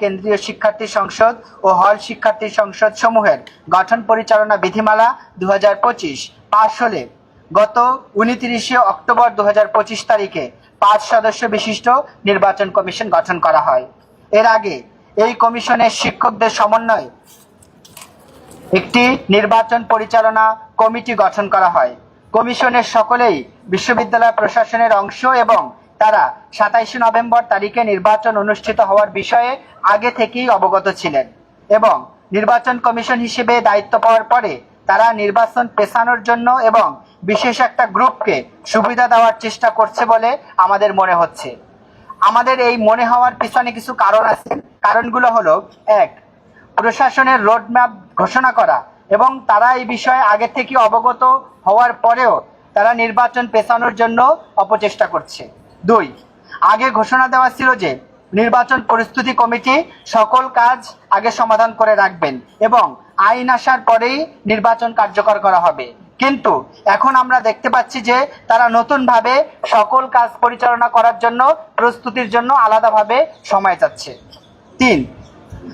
কেন্দ্রীয় শিক্ষার্থী সংসদ ও হল শিক্ষার্থী সংসদ সমূহের গঠন পরিচালনা বিধিমালা দু পাশ হলে গত উনত্রিশে অক্টোবর দুহাজার পঁচিশ তারিখে পাঁচ সদস্য বিশিষ্ট নির্বাচন কমিশন গঠন করা হয়। এর আগে এই কমিশনের শিক্ষকদের সমন্বয়ে একটি নির্বাচন পরিচালনা কমিটি গঠন করা হয়। কমিশনের সকলেই বিশ্ববিদ্যালয় প্রশাসনের অংশ এবং তারা সাতাইশে নভেম্বর তারিখে নির্বাচন অনুষ্ঠিত হওয়ার বিষয়ে আগে থেকেই অবগত ছিলেন এবং নির্বাচন কমিশন হিসেবে দায়িত্ব পাওয়ার পরে তারা নির্বাচন পেছানোর জন্য এবং বিশেষ একটা গ্রুপকে সুবিধা দেওয়ার চেষ্টা করছে বলে আমাদের মনে হচ্ছে। আমাদের এই মনে হওয়ার পিছনে কিছু কারণ আছে। কারণগুলো হলো, এক, প্রশাসনের রোডম্যাপ ঘোষণা করা এবং তারা এই বিষয়ে আগে থেকে অবগত হওয়ার পরেও তারা নির্বাচন পেছানোর জন্য অপচেষ্টা করছে। দুই, আগে ঘোষণা দেওয়া ছিল যে নির্বাচন পরিস্থিতি কমিটি সকল কাজ আগে সমাধান করে রাখবেন এবং আইন আসার পরেই নির্বাচন কার্যকর করা হবে। কিন্তু এখন আমরা দেখতে পাচ্ছি যে তারা নতুনভাবে সকল কাজ পরিচালনা করার জন্য, প্রস্তুতির জন্য আলাদাভাবে সময় চাচ্ছে। তিন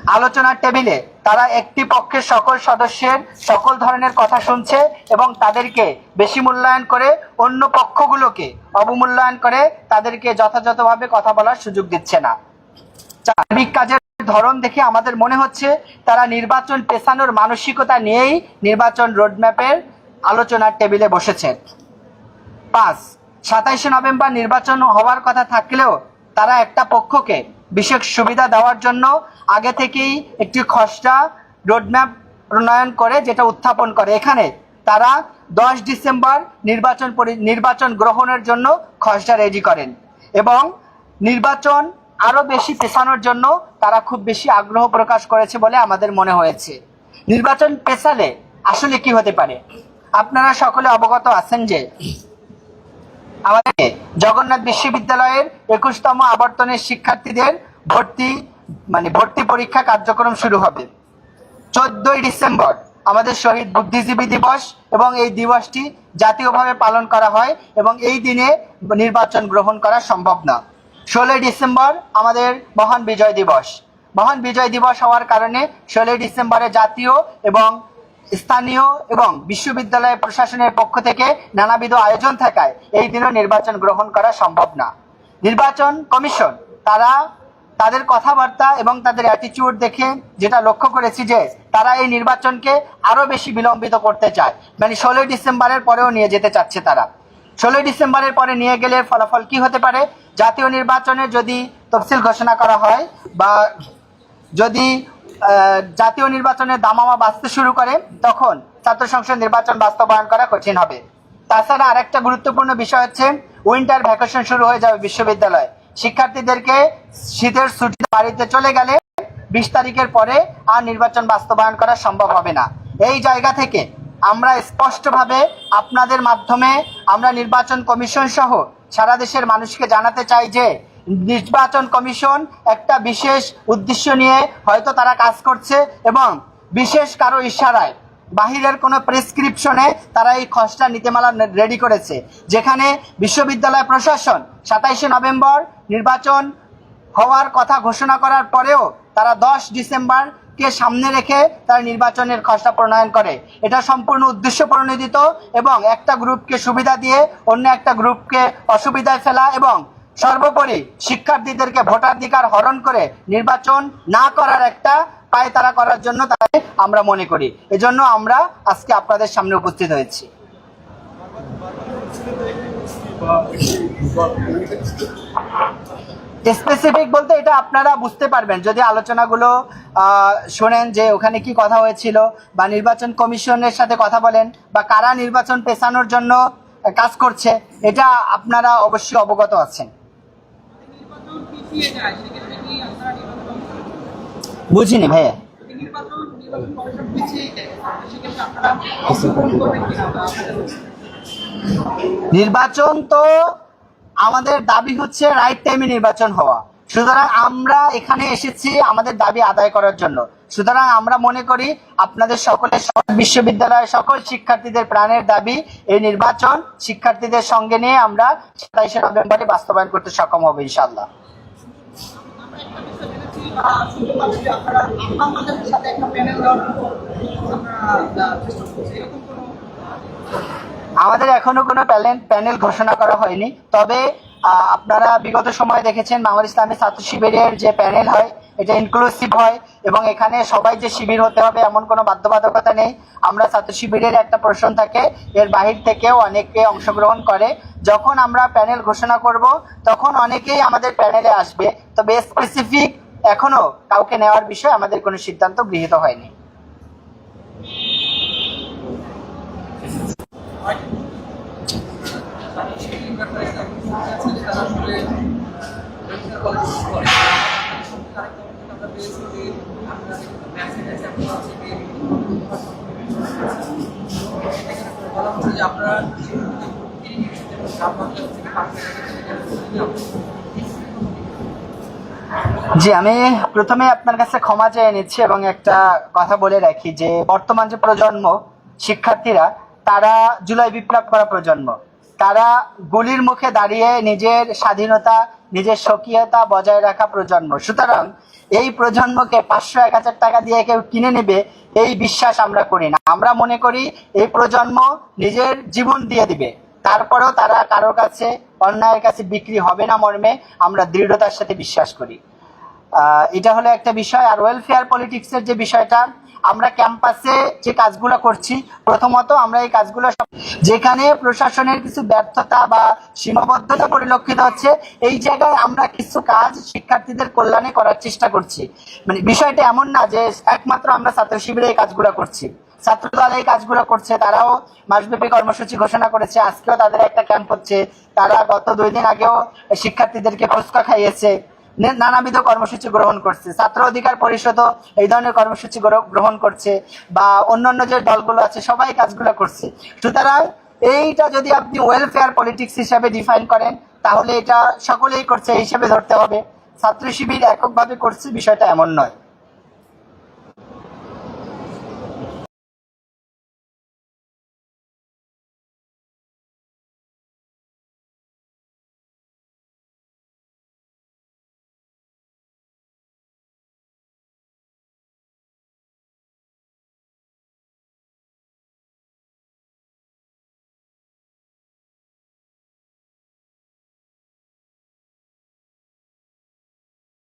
আলোচনার টেবিলে তারা একটি পক্ষের সকল সদস্যের সকল ধরনের কথা শুনছে এবং তাদেরকে বেশি মূল্যায়ন করে অন্য পক্ষগুলোকে অবমূল্যায়ন করে তাদেরকে যথাযথভাবে কথা বলার সুযোগ দিচ্ছে না। সার্বিক কাজের ধরন দেখে আমাদের মনে হচ্ছে তারা নির্বাচন পেছানোর মানসিকতা নিয়েই নির্বাচন রোডম্যাপের আলোচনার টেবিলে বসেছেন পাঁচ, সাতাইশে নভেম্বর নির্বাচন হওয়ার কথা থাকলেও তারা একটা পক্ষকে বিশেষ সুবিধা দেওয়ার জন্য আগে থেকেই একটি খসড়া রোডম্যাপ প্রণয়ন করে যেটা উত্থাপন করে। এখানে তারা দশ ডিসেম্বর নির্বাচন নির্বাচন গ্রহণের জন্য খসড়া রেডি করেন এবং নির্বাচন আরও বেশি পেছানোর জন্য তারা খুব বেশি আগ্রহ প্রকাশ করেছে বলে আমাদের মনে হয়েছে। নির্বাচন পেছালে আসলে কি হতে পারে? আপনারা সকলে অবগত আছেন যে আমাদের জগন্নাথ বিশ্ববিদ্যালয়ের একুশতম আবর্তনের শিক্ষার্থীদের ভর্তি মানে ভর্তি পরীক্ষা কার্যক্রম শুরু হবে। চোদ্দই ডিসেম্বর আমাদের শহীদ বুদ্ধিজীবী দিবস এবং এই দিবসটি জাতীয়ভাবে পালন করা হয় এবং এই দিনে নির্বাচন গ্রহণ করা সম্ভব না। ষোলোই ডিসেম্বর আমাদের মহান বিজয় দিবস। মহান বিজয় দিবস হওয়ার কারণে ষোলোই ডিসেম্বরে জাতীয় এবং স্থানীয় এবং বিশ্ববিদ্যালয় প্রশাসনের পক্ষ থেকে নানাবিধ আয়োজন থাকায় এই দিনও নির্বাচন গ্রহণ করা সম্ভব না। নির্বাচন কমিশন, তারা তাদের কথাবার্তা এবং তাদের অ্যাটিচিউড দেখে যেটা লক্ষ্য করেছি যে তারা এই নির্বাচনকে আরও বেশি বিলম্বিত করতে চায়। মানে ষোলোই ডিসেম্বরের পরেও নিয়ে যেতে চাচ্ছে তারা। ষোলোই ডিসেম্বরের পরে নিয়ে গেলে ফলাফল কি হতে পারে? জাতীয় নির্বাচনে যদি তফসিল ঘোষণা করা হয় বা যদি জাতীয় নির্বাচনের দামামা বাঁচতে শুরু করে, তখন ছাত্র সংসদ নির্বাচন বাস্তবায়ন করা কঠিন হবে। তাছাড়া আরেকটা গুরুত্বপূর্ণ বিষয় হচ্ছে উইন্টার ভ্যাকেশন শুরু হয়ে যাবে বিশ্ববিদ্যালয়ে। শিক্ষার্থীদেরকে শীতের ছুটি বাড়িতে চলে গেলে বিশ তারিখের পরে আর নির্বাচন বাস্তবায়ন করা সম্ভব হবে না। এই জায়গা থেকে আমরা স্পষ্টভাবে আপনাদের মাধ্যমে আমরা নির্বাচন কমিশন সহ সারা দেশের মানুষকে জানাতে চাই যে, নির্বাচন কমিশন একটা বিশেষ উদ্দেশ্য নিয়ে হয়তো তারা কাজ করছে এবং বিশেষ কারও ইশারায় বাহিরের কোনো প্রেসক্রিপশনে তারা এই খসড়া নীতিমালা রেডি করেছে। যেখানে বিশ্ববিদ্যালয় প্রশাসন সাতাইশে নভেম্বর নির্বাচন হওয়ার কথা ঘোষণা করার পরেও তারা দশ ডিসেম্বরকে সামনে রেখে তারা নির্বাচনের খসড়া প্রণয়ন করে। এটা সম্পূর্ণ উদ্দেশ্য প্রণোদিত এবং একটা গ্রুপকে সুবিধা দিয়ে অন্য একটা গ্রুপকে অসুবিধায় ফেলা এবং সর্বোপরি শিক্ষার্থীদেরকে ভোটাধিকার হরণ করে নির্বাচন না করার একটা পায়তারা করার জন্য তাই আমরা মনে করি। এজন্য আমরা আজকে আপনাদের সামনে উপস্থিত হয়েছি। স্পেসিফিক বলতে এটা আপনারা বুঝতে পারবেন। যদি আলোচনাগুলো শোনেন যে ওখানে কি কথা হয়েছিল বা নির্বাচন কমিশনের সাথে কথা বলেন বা কারা নির্বাচন পেছানোর জন্য কাজ করছে, এটা আপনারা অবশ্যই অবগত আছেন। বা আপনাদের নির্বাচন তো আমাদের দাবি হচ্ছে রাইট টাইমে নির্বাচন হওয়া। সুতরাং আমরা এখানে এসেছি আমাদের দাবি আদায় করার জন্য। সুতরাং আমরা মনে করি আপনাদের সকলের সকল বিশ্ববিদ্যালয়ের সকল শিক্ষার্থীদের প্রাণের দাবি এই নির্বাচন শিক্ষার্থীদের সঙ্গে নিয়ে আমরা সাতাইশে নভেম্বরে বাস্তবায়ন করতে সক্ষম হব ইনশাল্লাহ আমাদের এখনও কোনো প্যানেল প্যানেল ঘোষণা করা হয়নি। তবে আপনারা বিগত সময় দেখেছেন বাংলাদেশ ইসলামী ছাত্র শিবিরের যে প্যানেল হয় এটা ইনক্লুসিভ হয়, এবং এখানে সবাই যে শিবির হতে হবে এমন কোনো বাধ্যবাধকতা নেই। আমরা ছাত্র শিবিরের একটা প্রশ্ন থাকে, এর বাহির থেকেও অনেকে অংশগ্রহণ করে। যখন আমরা প্যানেল ঘোষণা করব, তখন অনেকেই আমাদের প্যানেলে আসবে। তবে স্পেসিফিক এখনও কাউকে নেওয়ার বিষয়ে আমাদের কোনো সিদ্ধান্ত গৃহীত হয়নি। জি, আমি প্রথমে আপনার কাছে ক্ষমা চেয়ে নিচ্ছি এবং একটা কথা বলে রাখি যে, বর্তমান যে প্রজন্ম, শিক্ষার্থীরা, তারা জুলাই বিপ্লব করা প্রজন্ম। তারা গুলির মুখে দাঁড়িয়ে নিজের স্বাধীনতা, নিজের স্বকীয়তা বজায় রাখা প্রজন্ম। সুতরাং এই প্রজন্মকে পাঁচশো এক হাজার টাকা দিয়ে কেউ কিনে নেবে, এই বিশ্বাস আমরা করি না। আমরা মনে করি এই প্রজন্ম নিজের জীবন দিয়ে দিবে। তারপরেও তারা কারও কাছে, অন্যায়ের কাছে বিক্রি হবে না মর্মে, আমরা দৃঢ়তার সাথে বিশ্বাস করি। এটা হলো একটা বিষয়। আর ওয়েলফেয়ার পলিটিক্সের যে বিষয়টা, আমরা ক্যাম্পাসে যে কাজগুলো করছি, প্রথমত আমরা এই কাজগুলো যেখানে প্রশাসনের কিছু ব্যর্থতা বা সীমাবদ্ধতা পরিলক্ষিত হচ্ছে, এই জায়গায় আমরা কিছু কাজ শিক্ষার্থীদের কল্যাণে করার চেষ্টা করছি। মানে বিষয়টা এমন না যে একমাত্র আমরা ছাত্র শিবিরে এই কাজগুলো করছি। ছাত্রদল এই কাজগুলো করছে, তারাও মাসব্যাপী কর্মসূচি ঘোষণা করেছে, আজকেও তাদের একটা ক্যাম্প হচ্ছে। তারা গত দুই দিন আগেও শিক্ষার্থীদেরকে ফুচকা খাইয়েছে। নানাবিধ কর্মসূচি গ্রহণ করছে। ছাত্র অধিকার পরিষদও এই ধরনের কর্মসূচি গ্রহণ করছে বা অন্যান্য যে দলগুলো আছে, সবাই কাজগুলো করছে। সুতরাং এইটা যদি আপনি ওয়েলফেয়ার পলিটিক্স হিসাবে ডিফাইন করেন, তাহলে এটা সকলেই করছে হিসাবে ধরতে হবে। ছাত্র শিবির এককভাবে করছে, বিষয়টা এমন নয়।